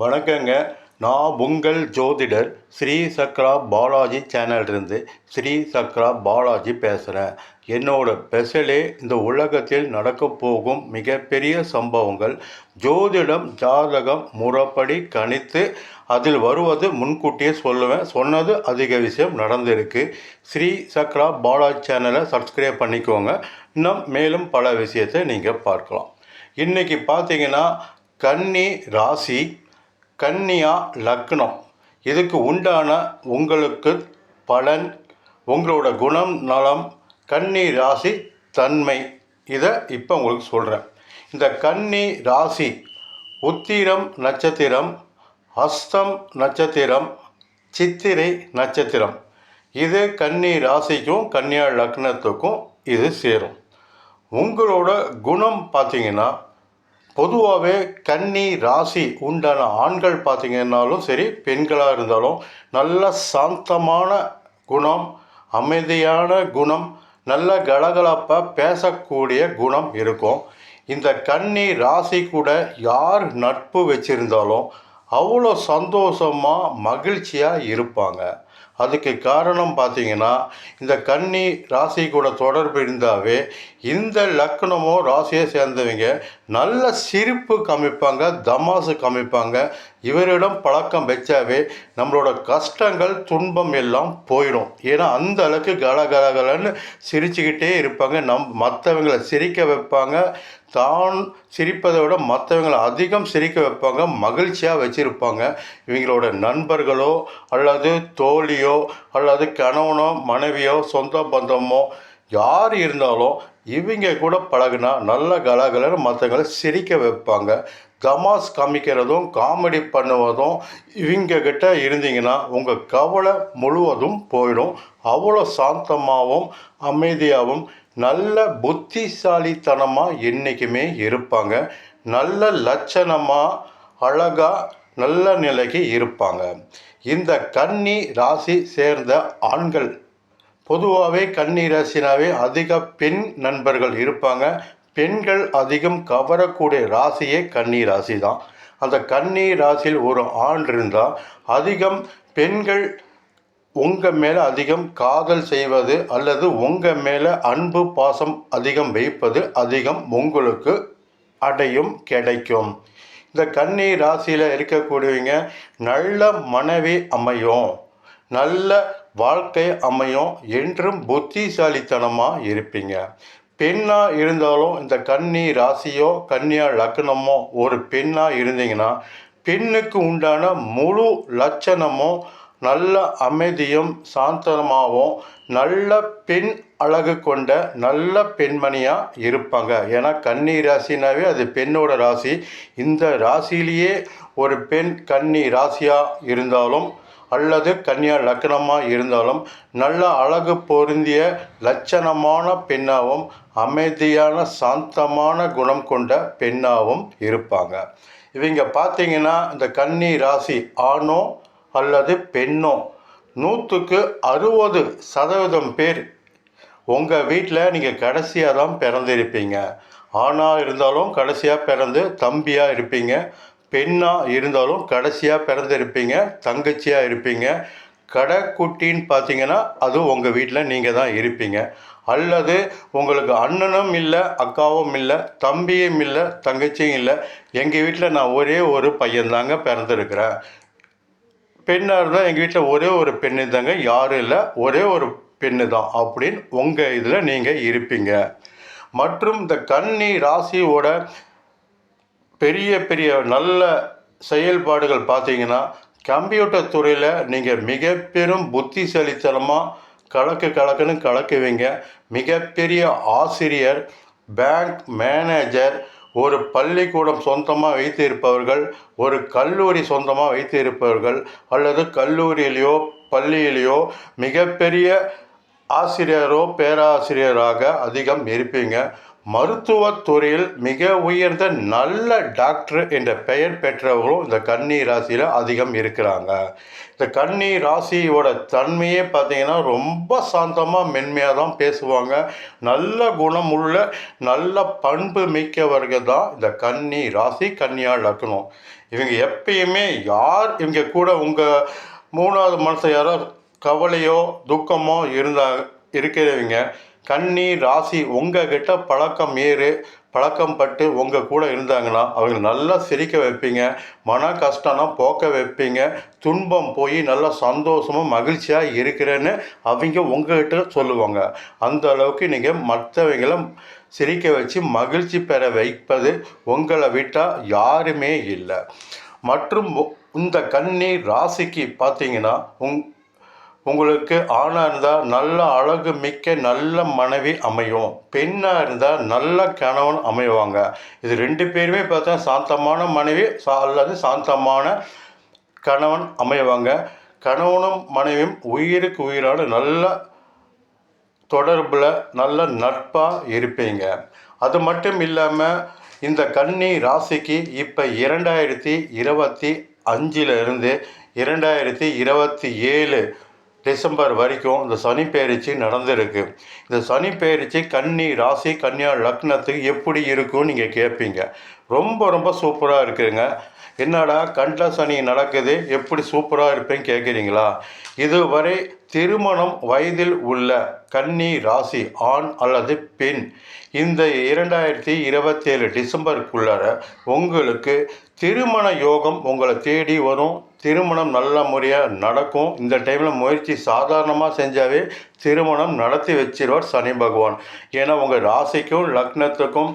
வணக்கங்க. நான் உங்கள் ஜோதிடர் ஸ்ரீ சக்ரா பாலாஜி சேனல்லேருந்து ஸ்ரீ சக்ரா பாலாஜி பேசுகிறேன் என்னோட ஸ்பெஷலே இந்த உலகத்தில் நடக்கப் போகும் மிகப்பெரிய சம்பவங்கள். ஜோதிடம் ஜாதகம் முறைப்படி கணித்து அதில் வருவது முன்கூட்டியே சொல்லுவேன். சொன்னது அதிக விஷயம் நடந்திருக்கு. ஸ்ரீ சக்ரா பாலாஜி சேனலை சப்ஸ்கிரைப் பண்ணிக்கோங்க. இன்னும் மேலும் பல விஷயத்தை நீங்கள் பார்க்கலாம். இன்றைக்கி பார்த்தீங்கன்னா கன்னி ராசி கன்னியா லக்னம். இதுக்கு உண்டான உங்களுக்கு பலன் உங்களோட குணம் நலம் கன்னி ராசி தன்மை. இதை இப்போ உங்களுக்கு சொல்கிறேன் இந்த கன்னி ராசி உத்திரம் நட்சத்திரம் அஸ்தம் நட்சத்திரம் சித்திரை நட்சத்திரம். இது கன்னி ராசிக்கும் கன்னியா லக்னத்துக்கும் இது சேரும். உங்களோட குணம் பார்த்தீங்கன்னா பொதுவாகவே கன்னி ராசி உண்டான ஆண்கள் பார்த்தீங்கன்னாலும் சரி பெண்களாக இருந்தாலும் நல்ல சாந்தமான குணம் அமைதியான குணம் நல்ல கலகலப்பாக பேசக்கூடிய குணம் இருக்கும். இந்த கன்னி ராசி கூட யார் நட்பு வச்சுருந்தாலும் அவ்வளோ சந்தோஷமாக மகிழ்ச்சியாக இருப்பாங்க. அதுக்கு காரணம் பார்த்தீங்கன்னா இந்த கன்னி ராசி கூட தொடர்பு இருந்தாவே இந்த லக்னமோ ராசியை சேர்ந்தவங்க நல்ல சிரிப்பு காமிப்பாங்க தமாசு காமிப்பாங்க. இவரிடம் பழக்கம் வச்சாவே நம்மளோட கஷ்டங்கள் துன்பம் எல்லாம் போயிடும். ஏன்னா அந்த அளவுக்கு கலகலகலன்னு சிரிச்சுக்கிட்டே இருப்பாங்க. நம் மற்றவங்களை சிரிக்க வைப்பாங்க. தான் சிரிப்பதை விட மற்றவங்களை அதிகம் சிரிக்க வைப்பாங்க. மகிழ்ச்சியாக வச்சுருப்பாங்க. இவங்களோட நண்பர்களோ அல்லது தோழியோ அல்லது கணவனோ மனைவியோ சொந்த பந்தமோ யார் இருந்தாலும் இவங்க கூட பழகுனா நல்ல கலகலன்னு மற்றவங்களை சிரிக்க வைப்பாங்க. தமாஸ் காமிக்கிறதும் காமெடி பண்ணுவதும் இவங்க கிட்ட இருந்தீங்கன்னா உங்கள் கவலை முழுவதும் போயிடும். அவ்வளோ சாந்தமாகவும் அமைதியாகவும் நல்ல புத்திசாலித்தனமாக என்றைக்குமே இருப்பாங்க. நல்ல லட்சணமாக அழகாக நல்ல நிலைக்கு இருப்பாங்க. இந்த கன்னி ராசி சேர்ந்த ஆண்கள் பொதுவாகவே கன்னி ராசினாவே அதிக பெண் நண்பர்கள் இருப்பாங்க. பெண்கள் அதிகம் கவரக்கூடிய ராசியே கன்னி ராசி தான் அந்த கன்னி ராசியில் ஒரு ஆண் இருந்தால் அதிகம் பெண்கள் உங்கள் மேலே அதிகம் காதல் செய்வது அல்லது உங்கள் மேலே அன்பு பாசம் அதிகம் வைப்பது அதிகம் உங்களுக்கு அடையும் கிடைக்கும். இந்த கன்னி ராசியில் இருக்கக்கூடியவங்க நல்ல மனைவி அமையும் நல்ல வாழ்க்கை அமையும் என்றும் புத்திசாலித்தனமாக இருப்பீங்க. பெண்ணாக இருந்தாலும் இந்த கன்னி ராசியோ கன்னியா லக்னமோ ஒரு பெண்ணாக இருந்தீங்கன்னா பெண்ணுக்கு உண்டான முழு லட்சணமும் நல்ல அமைதியும் சாந்தமாகவும் நல்ல பெண் அழகு கொண்ட நல்ல பெண்மணியாக இருப்பாங்க. ஏன்னா கன்னி ராசினாவே அது பெண்ணோட ராசி. இந்த ராசியிலேயே ஒரு பெண் கன்னி ராசியாக இருந்தாலும் அல்லது கன்னியா லக்னமாக இருந்தாலும் நல்ல அழகு பொருந்திய லட்சணமான பெண்ணாகவும் அமைதியான சாந்தமான குணம் கொண்ட பெண்ணாகவும் இருப்பாங்க. இவங்க பார்த்தீங்கன்னா இந்த கன்னி ராசி ஆணோ அல்லது பெண்ணோ? நூற்றுக்கு அறுபது சதவீதம் பேர். உங்கள் வீட்டில் நீங்கள் கடைசியாக தான் பிறந்திருப்பீங்க ஆணாக இருந்தாலும் கடைசியாக பிறந்து தம்பியாக இருப்பீங்க. பெண்ணாக இருந்தாலும் கடைசியாக பிறந்திருப்பீங்க தங்கச்சியாக இருப்பீங்க. கடைக்குட்டின்னு பார்த்தீங்கன்னா அது உங்கள் வீட்டில் நீங்கள் தான் இருப்பீங்க. அல்லது உங்களுக்கு அண்ணனும் இல்லை அக்காவும் இல்லை தம்பியும் இல்லை தங்கச்சியும் இல்லை. எங்கள் வீட்டில் நான் ஒரே ஒரு பையன்தாங்க பிறந்திருக்கிறேன். பெண்ணாக இருந்தால் எங்கள் வீட்டில் ஒரே ஒரு பெண்ணு தாங்க. யாரும் இல்லை. ஒரே ஒரு பெண்ணு தான். அப்படின்னு உங்கள் இதில் நீங்கள் இருப்பீங்க. மற்றும் இந்த கன்னி ராசியோட பெரிய பெரிய நல்ல செயல்பாடுகள் பார்த்தீங்கன்னா கம்ப்யூட்டர் துறையில் நீங்கள் மிக பெரும் புத்திசாலித்தனமாக கலக்கு கலக்குன்னு கலக்குவீங்க. மிகப்பெரிய ஆசிரியர் பேங்க் மேனேஜர் ஒரு பள்ளிக்கூடம் சொந்தமாக வைத்து இருப்பவர்கள் ஒரு கல்லூரி சொந்தமாக வைத்து இருப்பவர்கள் அல்லது கல்லூரியிலேயோ பள்ளியிலேயோ மிகப்பெரிய ஆசிரியரோ பேராசிரியராக அதிகம் இருப்பீங்க. மருத்துவத் துறையில் மிக உயர்ந்த நல்ல டாக்டர் என்ற பெயர் பெற்றவர்களும் இந்த கன்னி ராசியில் அதிகம் இருக்கிறாங்க. இந்த கன்னி ராசியோட தன்மையே பார்த்தீங்கன்னா ரொம்ப சாந்தமாக மென்மையாக தான் பேசுவாங்க. நல்ல குணமுள்ள நல்ல பண்பு மிக்கவர்கள் தான் இந்த கன்னி ராசி கன்னியா லக்னம். இவங்க எப்பயுமே யார் இவங்க கூட உங்கள் மூணாவது மனசு யாரோ கவலையோ துக்கமோ இருந்தா இருக்கிறவங்க கன்னி ராசி உங்ககிட்ட பழக்கம் ஏறு பழக்கம் பட்டு உங்கள் கூட இருந்தாங்கன்னா அவங்க நல்லா சிரிக்க வைப்பீங்க மன கஷ்டம்னா போக்க வைப்பீங்க துன்பம் போய் நல்லா சந்தோஷமாக மகிழ்ச்சியாக இருக்கிறேன்னு அவங்க உங்ககிட்ட சொல்லுவாங்க. அந்த அளவுக்கு நீங்கள் மற்றவங்கள சிரிக்க வச்சு மகிழ்ச்சி பெற வைப்பது உங்களை விட்டால் யாருமே இல்லை. மற்றும் இந்த கண்ணி ராசிக்கு பார்த்தீங்கன்னா உங் உங்களுக்கு ஆணாக இருந்தால் நல்ல அழகு மிக்க நல்ல மனைவி அமையும். பெண்ணாக இருந்தால் நல்ல கணவன் அமைவாங்க. இது ரெண்டு பேருமே பார்த்தா சாந்தமான மனைவி சா அல்லது சாந்தமான கணவன் அமைவாங்க. கணவனும் மனைவியும் உயிருக்கு உயிரான நல்ல தொடர்பில் நல்ல நட்பாக இருப்பீங்க. அது மட்டும் இல்லாமல் இந்த கன்னி ராசிக்கு இப்போ இரண்டாயிரத்தி இருபத்தி அஞ்சிலிருந்து இரண்டாயிரத்தி இருபத்தி ஏழு டிசம்பர் வரைக்கும் இந்த சனி பெயர்ச்சி நடந்திருக்கு. இந்த சனி பெயர்ச்சி கன்னி ராசி கன்னியா லக்னத்துக்கு எப்படி இருக்கும்னு நீங்கள் கேட்பீங்க ரொம்ப ரொம்ப சூப்பராக இருக்குதுங்க. என்னடா கண்ட சனி நடக்குது எப்படி சூப்பராக இருப்பேன்னு கேட்குறீங்களா இதுவரை திருமணம் வயதில் உள்ள கன்னி ராசி ஆண் அல்லது பெண் இந்த இரண்டாயிரத்தி இருபத்தேழு டிசம்பருக்குள்ளார உங்களுக்கு திருமண யோகம் உங்களை தேடி வரும். திருமணம் நல்ல முறையாக நடக்கும். இந்த டைமில் முயற்சி சாதாரணமாக செஞ்சாவே திருமணம் நடத்தி வச்சிருவார் சனி பகவான். ஏன்னா உங்கள் ராசிக்கும் லக்னத்துக்கும்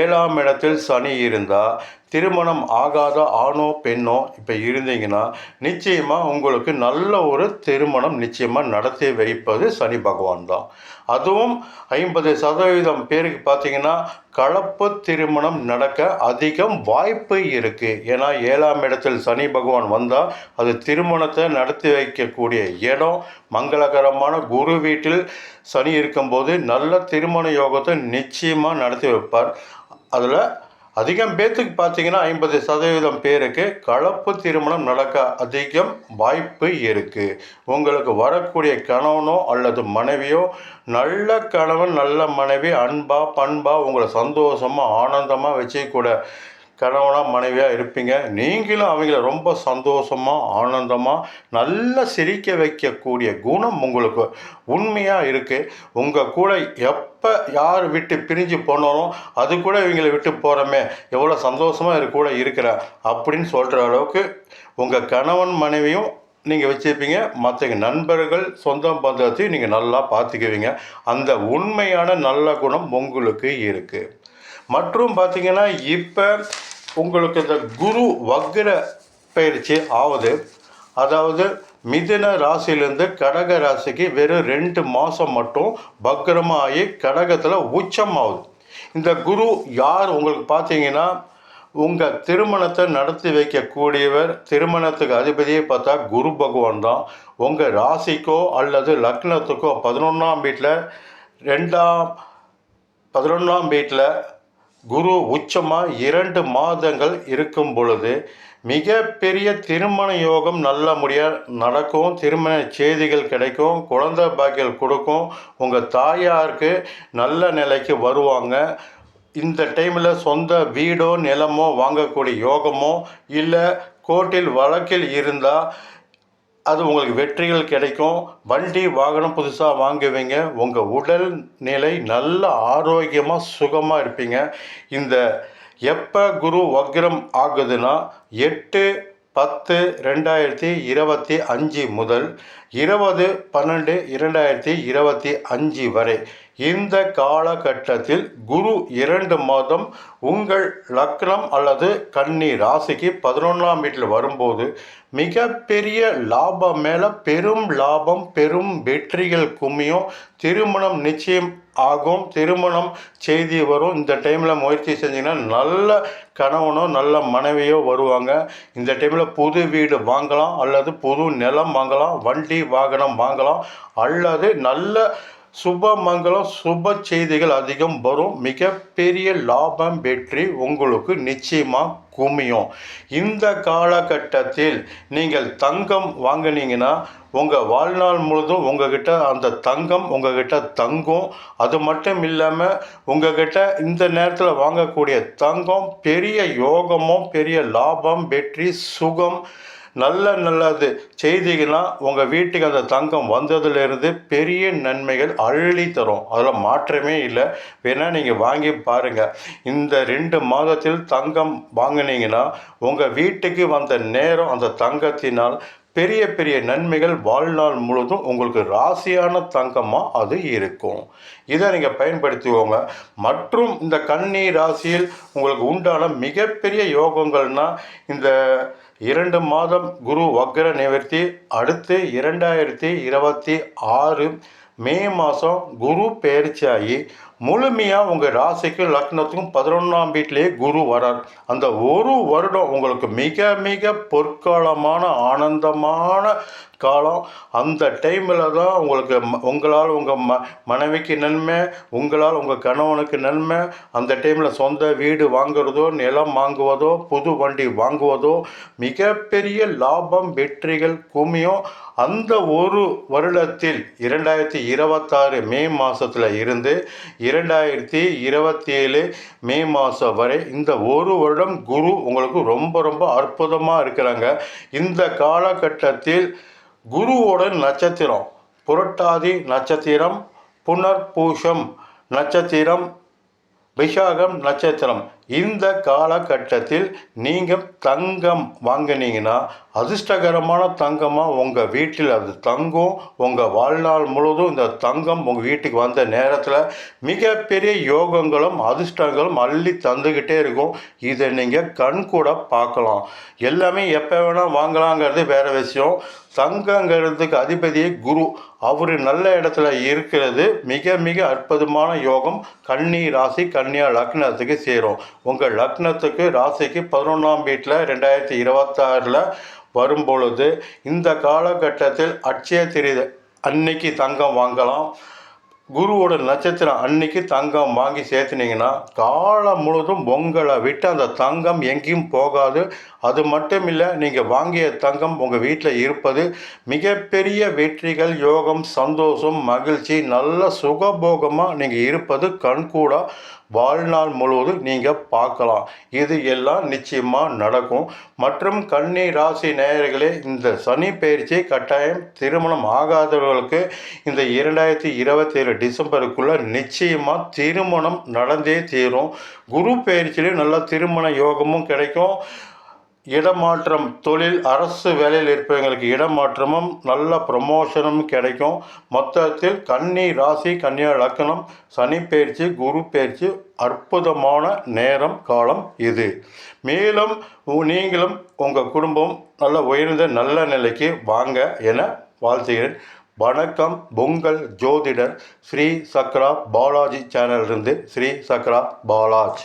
ஏழாம் இடத்தில் சனி இருந்தால் திருமணம் ஆகாத ஆணோ பெண்ணோ இப்போ இருந்தீங்கன்னா நிச்சயமாக உங்களுக்கு நல்ல ஒரு திருமணம் நிச்சயமாக நடத்தி வைப்பது சனி பகவான் தான். அதுவும் ஐம்பது சதவீதம் பேருக்கு பார்த்தீங்கன்னா கலப்பு திருமணம் நடக்க அதிகம் வாய்ப்பு இருக்குது ஏன்னா ஏழாம் இடத்தில் சனி பகவான் வந்தால் அது திருமணத்தை நடத்தி வைக்கக்கூடிய இடம். மங்களகரமான குரு வீட்டில் சனி இருக்கும்போது நல்ல திருமண யோகத்தை நிச்சயமாக நடத்தி வைப்பார். அதில் அதிகம் பேர்த்துக்கு பார்த்தீங்கன்னா ஐம்பது சதவீதம் பேருக்கு கலப்பு திருமணம் நடக்க அதிகம் வாய்ப்பு இருக்குது உங்களுக்கு வரக்கூடிய கணவனோ அல்லது மனைவியோ நல்ல கணவன் நல்ல மனைவி அன்பா பண்பா உங்களை சந்தோஷமாக ஆனந்தமாக வச்சுக்கூட கணவனாக மனைவியாக இருப்பீங்க. நீங்களும் அவங்கள ரொம்ப சந்தோஷமாக ஆனந்தமாக நல்லா சிரிக்க வைக்கக்கூடிய குணம் உங்களுக்கு உண்மையாக இருக்குது உங்கள் கூட எப்போ யார் விட்டு பிரிஞ்சு போனாலும் அது கூட இவங்களை விட்டு போகிறோமே எவ்வளோ சந்தோஷமாக இது கூட இருக்கிற அப்படின்னு சொல்கிற அளவுக்கு உங்கள் கணவன் மனைவியும் நீங்கள் வச்சுருப்பீங்க. மற்ற நண்பர்கள் சொந்தம் பந்தத்தையும் நீங்கள் நல்லா பார்த்துக்குவீங்க. அந்த உண்மையான நல்ல குணம் உங்களுக்கு இருக்குது மற்றும் பார்த்தீங்கன்னா இப்போ உங்களுக்கு இந்த குரு வக்ர பயிற்சி ஆகுது. அதாவது மிதின ராசியிலேருந்து கடக ராசிக்கு வெறும் ரெண்டு மாதம் மட்டும் பக்ரமாகி கடகத்தில் கடகத்தில் உச்சமாகுது. இந்த குரு யார் உங்களுக்கு பார்த்தீங்கன்னா உங்கள் திருமணத்தை நடத்தி வைக்கக்கூடியவர் திருமணத்துக்கு அதிபதியை பார்த்தா குரு பகவான் தான். உங்கள் ராசிக்கோ அல்லது லக்னத்துக்கோ பதினொன்றாம் வீட்டில் ரெண்டாம் பதினொன்றாம் வீட்டில் குரு உச்சமாக இரண்டு மாதங்கள் இருக்கும் பொழுது மிகப்பெரிய திருமண யோகம் நல்ல முறையாக நடக்கும். திருமண செய்திகள் கிடைக்கும். குழந்தை பாக்கியல் கொடுக்கும். உங்கள் தாயாருக்கு நல்ல நிலைக்கு வருவாங்க. இந்த டைமில் சொந்த வீடோ நிலமோ வாங்கக்கூடிய யோகமோ இல்லை கோர்ட்டில் வழக்கில் இருந்தால் அது உங்களுக்கு வெற்றிகள் கிடைக்கும். வண்டி வாகனம் புதுசாக வாங்குவீங்க. உங்கள் உடல் நிலை நல்ல ஆரோக்கியமாக சுகமாக இருப்பீங்க. இந்த எப்போ குரு வக்ரம் ஆகுதுன்னா எட்டு பத்து ரெண்டாயிரத்தி இருபத்தி அஞ்சு முதல் இருபது பன்னெண்டு இரண்டாயிரத்தி இருபத்தி அஞ்சு வரை. இந்த காலகட்டத்தில் குரு இரண்டு மாதம் உங்கள் லக்னம் அல்லது கன்னி ராசிக்கு பதினொன்றாம் வீட்டில் வரும்போது மிகப்பெரிய லாபம் மேலே பெரும் லாபம் பெரும் வெற்றிகள் கும்மியும் திருமணம் நிச்சயம் ஆகும். திருமணம் செய்தி வரும். இந்த டைமில் முயற்சி செஞ்சிங்கன்னா நல்ல கணவனோ நல்ல மனைவியோ வருவாங்க. இந்த டைமில் புது வீடு வாங்கலாம் அல்லது புது நிலம் வாங்கலாம் வண்டி வாகனம் வாங்கலாம் அல்லது நல்ல சுபமங்கலம் சுப செய்திகள் அதிகம் வரும். மிகப்பெரிய லாபம் வெற்றி உங்களுக்கு நிச்சயமாக குமியும். இந்த காலகட்டத்தில் நீங்கள் தங்கம் வாங்கினீங்கன்னா உங்கள் வாழ்நாள் முழுதும் உங்ககிட்ட அந்த தங்கம் உங்ககிட்ட தங்கும். அது மட்டும் இல்லாமல் உங்ககிட்ட இந்த நேரத்தில் வாங்கக்கூடிய தங்கம் பெரிய யோகமும் பெரிய லாபம் வெற்றி சுகம் நல்ல நல்லது. செய்திகள்லாம் உங்கள் வீட்டுக்கு அந்த தங்கம் வந்ததுலேருந்து பெரிய நன்மைகள் அள்ளி தரும். அதில் மாற்றமே இல்லை. வேணால் நீங்கள் வாங்கி பாருங்கள் இந்த ரெண்டு மாதத்தில் தங்கம் வாங்கினீங்கன்னா உங்கள் வீட்டுக்கு வந்த நேரம் அந்த தங்கத்தினால் பெரிய பெரிய நன்மைகள் வாழ்நாள் முழுதும் உங்களுக்கு ராசியான தங்கமாக அது இருக்கும். இதை நீங்கள் பயன்படுத்துவோங்க மற்றும் இந்த கன்னி ராசியில் உங்களுக்கு உண்டான மிகப்பெரிய யோகங்கள்னால் இந்த இரண்டு மாதம் குரு வக்ர நிவர்த்தி அடுத்து இரண்டாயிரத்தி இருபத்தி ஆறு மே மாதம் குரு பயிற்சியாகி முழுமையாக உங்கள் ராசிக்கு லக்னத்துக்கும் பதினொன்றாம் வீட்டிலேயே குரு வரார். அந்த ஒரு வருடம் உங்களுக்கு மிக மிக பொற்காலமான ஆனந்தமான காலம். அந்த டைமில் தான் உங்களுக்கு உங்களால் உங்கள் ம மனைவிக்கு நன்மை உங்களால் உங்கள் கணவனுக்கு நன்மை அந்த டைமில் சொந்த வீடு வாங்குறதோ நிலம் வாங்குவதோ புது வண்டி வாங்குவதோ மிகப்பெரிய லாபம் வெற்றிகள் குமியும் அந்த ஒரு வருடத்தில் இரண்டாயிரத்தி இருபத்தாறு மே மாதத்தில் இருந்து இரண்டாயிரத்தி இருபத்தி ஏழு மே மாதம் வரை இந்த ஒரு வருடம் குரு உங்களுக்கு ரொம்ப ரொம்ப அற்புதமாக இருக்கிறாங்க. இந்த காலகட்டத்தில் குருவோட நட்சத்திரம் புரட்டாதி நட்சத்திரம் புனர்பூஷம் நட்சத்திரம் விஷாகம் நட்சத்திரம் இந்த காலகட்டத்தில் நீங்கள் தங்கம் வாங்கினீங்கன்னா அதிர்ஷ்டகரமான தங்கமாக உங்கள் வீட்டில் அது தங்கும். உங்கள் வாழ்நாள் முழுவதும் இந்த தங்கம் உங்கள் வீட்டுக்கு வந்த நேரத்தில் மிகப்பெரிய யோகங்களும் அதிர்ஷ்டங்களும் அள்ளி தந்துக்கிட்டே இருக்கும். இதை நீங்கள் கண் கூட பார்க்கலாம். எல்லாமே எப்போ வேணால் வாங்கலாங்கிறது வேறு விஷயம். தங்கங்கிறதுக்கு அதிபதியே குரு. அவர் நல்ல இடத்துல இருக்கிறது. மிக மிக அற்புதமான யோகம். கன்னி ராசி கன்னியா லக்னத்துக்கு சேரும். உங்கள் லக்னத்துக்கு ராசிக்கு பதினொன்றாம் வீட்டில் ரெண்டாயிரத்தி இருபத்தாறில் வரும்பொழுது இந்த காலகட்டத்தில் அட்சய திரி அன்னைக்கு தங்கம் வாங்கலாம். குருவோட நட்சத்திரம் அன்னைக்கு தங்கம் வாங்கி சேர்த்துனீங்கன்னா காலம் முழுதும் உங்களை விட்டு அந்த தங்கம் எங்கேயும் போகாது. அது மட்டும் இல்லை நீங்கள் வாங்கிய தங்கம் உங்கள் வீட்டில் இருப்பது மிகப்பெரிய வெற்றிகள் யோகம் சந்தோஷம் மகிழ்ச்சி நல்ல சுகபோகமாக நீங்கள் இருப்பது கண்கூடாக வாழ்நாள் முழுவதும் நீங்கள் பார்க்கலாம். இது எல்லாம் நிச்சயமாக நடக்கும். மற்றும் கன்னி ராசி நேயர்களே இந்த சனி பயிற்சி கட்டாயம் திருமணம் ஆகாதவர்களுக்கு இந்த இரண்டாயிரத்தி இருபத்தி ஏழு டிசம்பருக்குள்ளே நிச்சயமாக திருமணம் நடந்தே தீரும். குரு பயிற்சியிலையும் நல்ல திருமண யோகமும் கிடைக்கும். இடமாற்றம் தொழில் அரசு வேலையில் இருப்பவங்களுக்கு இடமாற்றமும் நல்ல ப்ரமோஷனும் கிடைக்கும். மொத்தத்தில் கன்னி ராசி கன்னியா லக்கணம் சனி பயிற்சி குரு பயிற்சி அற்புதமான நேரம் காலம் இது. மேலும் நீங்களும் உங்கள் குடும்பம் நல்ல உயர்ந்த நல்ல நிலைக்கு வாங்க என வாழ்த்துகிறேன். வணக்கம் பொங்கல் ஜோதிடர் ஸ்ரீ சக்ரா பாலாஜி சேனலிருந்து ஸ்ரீ சக்ரா பாலாஜ்.